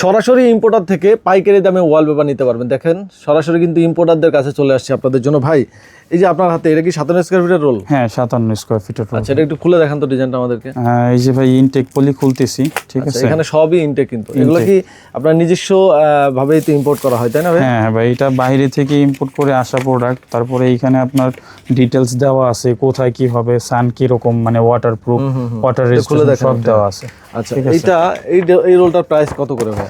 সরাসরি ইম্পোর্টার থেকে পাইকারি দামে ওয়ালপেপার নিতে পারবেন। দেখেন সরাসরি কিন্তু ইম্পোর্টারদের কাছে চলে আসছে আপনাদের জন্য। ভাই এই যে আপনার হাতে এটা কি সাতান্ন স্কোয়ার ফিটের রোল হ্যাঁ সাতান্ন স্কোয়ার ফিটের room। আচ্ছা এটা একটু খুলে দেখান তো ডিজাইনটা আমাদেরকে। আহ, এই যে ভাই ইনটেক পলি খুলতেছি ঠিক আচ্ছা, আছে? এখানে সবই ইনটেক কিন্তু। এগুলো কি আপনার নিজস্ব ভাবেই তো ইম্পোর্ট করা হয় তাই না ভাই? হ্যাঁ ভাই এটা বাইরে থেকে ইম্পোর্ট করে আসা প্রোডাক্ট তারপরে এইখানে আপনার ডিটেলস দেওয়া আছে কোথায় কি হবে সান কি রকম মানে ওয়াটার প্রুফ ওয়াটার রেজিস্ট্যান্ট সব দেওয়া আছে। আচ্ছা এইটা এই এই রোলটার প্রাইস কত করে ভাই?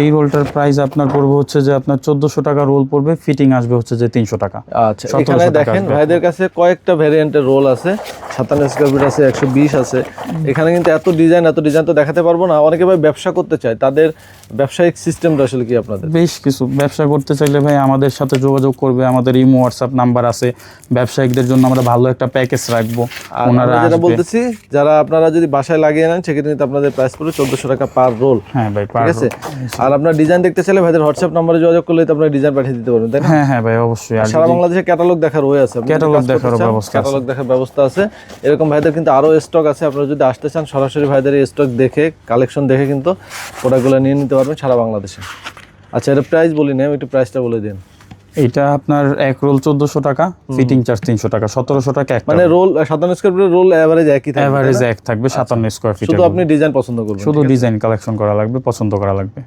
এই রোলটার প্রাইস আপনার পড়বে হচ্ছে যে আপনার চোদ্দশো টাকা রোল পড়বে ফিটিং আসবে হচ্ছে যে তিনশো টাকা। আচ্ছা এখানে দেখেন ভাইদের কাছে কয়েকটা ভ্যারিয়েন্টের রোল আছে সাতান্ন স্কোয়ার ফিট আছে একশো বিশ আছে। এখানে কিন্তু এত ডিজাইন এত ডিজাইন তো দেখাতে পারব না। অনেকে ভাই ব্যবসা করতে চায় তাদের ব্যবসায়িক সিস্টেমটা আসলে কি আপনাদের? বেশ কিছু। ব্যবসা করতে চাইলে ভাই আমাদের সাথে যোগাযোগ করবে আমাদের ইমো হোয়াটসঅ্যাপ নাম্বার আছে। ব্যবসায়িকদের জন্য আমরা ভালো একটা প্যাকেজ রাখব। ওনারা যেটা বলতেছি যারা আপনারা যদি বাসায় লাগিয়ে নেন সেক্ষেত্রে কিন্তু আপনাদের প্রাইস পড়বে চোদ্দশো টাকা পার রোল হ্যাঁ ভাই ঠিক আছে? আর আপনার ডিজাইন দেখতে চাইলে ভাইদের হোয়াটসঅ্যাপ নাম্বারে যোগাযোগ করলে তো আপনার ডিজাইন পাঠিয়ে দিতে পারবেন তাই না? হ্যাঁ হ্যাঁ ভাই অবশ্যই। আর সারা বাংলাদেশে ক্যাটালগ দেখার হয়ে আছে। Catalog দেখারও ব্যবস্থা ক্যাটালগ দেখার ব্যবস্থা আছে। এরকম ভাইদের কিন্তু আরও স্টক আছে। আপনারা যদি আসতে চান সরাসরি ভাইদের স্টক দেখে কালেকশন দেখে কিন্তু প্রোডাক্টগুলো নিয়ে নিতে পারবেন সারা বাংলাদেশে। আচ্ছা এটা প্রাইস বলি না একটু প্রাইসটা বলে দিন এটা আপনার এক রোল চোদ্দশো টাকা ফিটিং চার্জ তিনশো টাকা সতেরোশো টাকা মানে রোল সাতান্ন স্কোয়ার ফিটের রোল এভারেজ একই থাকে অ্যাভারেজ এক থাকবে সাতান্ন স্কোয়ার ফিট শুধু আপনি ডিজাইন পছন্দ করবেন শুধু ডিজাইন কালেকশন করা লাগবে পছন্দ করা লাগবে।